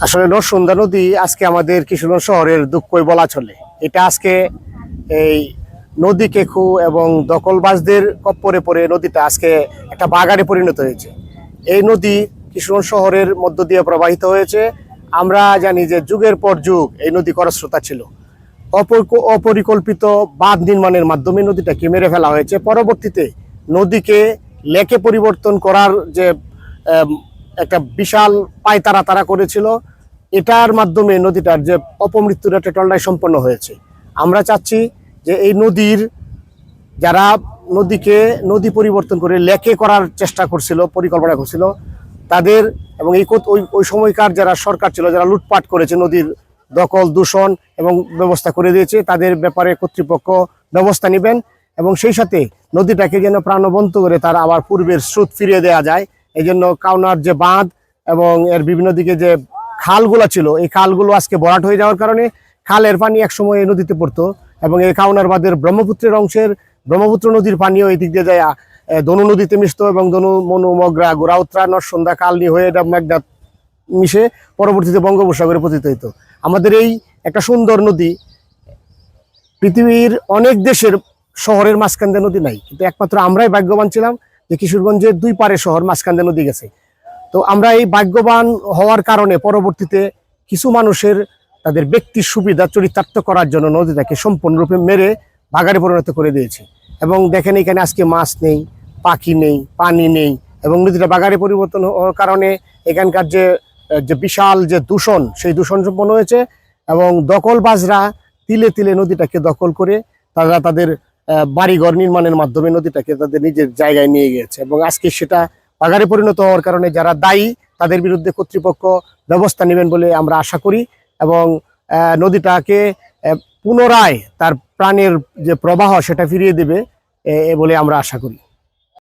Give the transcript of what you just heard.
আসলে নরসুন্দা নদী আজকে আমাদের কিশোরগঞ্জ শহরের দুঃখই বলা চলে। এটা আজকে এই নদী কেখু এবং দখলবাজদের কপ্পরে পড়ে নদীটা আজকে একটা বাগানে পরিণত হয়েছে। এই নদী কিশোরগঞ্জ শহরের মধ্য দিয়ে প্রবাহিত হয়েছে। আমরা জানি যে যুগের পর যুগ এই নদী খরস্রোতা ছিল। অপরিক- অপরিকল্পিত বাঁধ নির্মাণের মাধ্যমে নদীটাকে মেরে ফেলা হয়েছে। পরবর্তীতে নদীকে লেকে পরিবর্তন করার যে একটা বিশাল পায়তারা তারা করেছিল। এটার মাধ্যমে নদীটার যে অপমৃত্যুর একটা টলনায় সম্পন্ন হয়েছে। আমরা চাচ্ছি যে এই নদীর যারা নদীকে, নদী পরিবর্তন করে লেকে করার চেষ্টা করছিল, পরিকল্পনা করছিল, তাদের এবং এই ওই ওই সময়কার যারা সরকার ছিল, যারা লুটপাট করেছে নদীর দখল, দূষণ এবং ব্যবস্থা করে দিয়েছে, তাদের ব্যাপারে কর্তৃপক্ষ ব্যবস্থা নেবেন এবং সেই সাথে নদীটাকে যেন প্রাণবন্ত করে তার আবার পূর্বের স্রোত ফিরিয়ে দেওয়া যায়। এই জন্য কাউনার যে বাঁধ এবং এর বিভিন্ন দিকে যে খালগুলো ছিল, এই খালগুলো আজকে বরাট হয়ে যাওয়ার কারণে খালের পানি একসময় এই নদীতে পড়তো এবং এই কাউনার বাঁধের ব্রহ্মপুত্রের অংশের ব্রহ্মপুত্র নদীর পানিও এই দিক দিয়ে যায় দনু নদীতে মিশত এবং দনু মনু, মগরা, গোড়াউত্রা নরসন্ধ্যা কালনি হয়ে এটা মিশে পরবর্তীতে বঙ্গোপসাগরে পতিত হতো আমাদের এই একটা সুন্দর নদী, পৃথিবীর অনেক দেশের শহরের মাঝখান নদী নাই, কিন্তু একমাত্র আমরাই ভাগ্যবান ছিলাম যে কিশোরগঞ্জের দুই পারে শহর, মাঝখান নদী গেছে। তো আমরা এই ভাগ্যবান হওয়ার কারণে পরবর্তীতে কিছু মানুষের তাদের ব্যক্তির সুবিধা চরিতার্থ করার জন্য নদীটাকে সম্পূর্ণরূপে মেরে বাগারে পরিণত করে দিয়েছে। এবং দেখেন এখানে আজকে মাছ নেই, পাখি নেই, পানি নেই এবং নদীটা বাগারে পরিবর্তন হওয়ার কারণে এখানকার যে যে বিশাল যে দূষণ, সেই দূষণ সম্পন্ন হয়েছে এবং দখলবাজরা তিলে তিলে নদীটাকে দখল করে তারা তাদের বাড়িঘর নির্মাণের মাধ্যমে নদীটাকে তাদের নিজের জায়গায় নিয়ে গিয়েছে এবং আজকে সেটা বাগারে পরিণত হওয়ার কারণে যারা দায়ী, তাদের বিরুদ্ধে কর্তৃপক্ষ ব্যবস্থা নেবেন বলে আমরা আশা করি এবং নদীটাকে পুনরায় তার প্রাণের যে প্রবাহ সেটা ফিরিয়ে দেবে বলে আমরা আশা করি।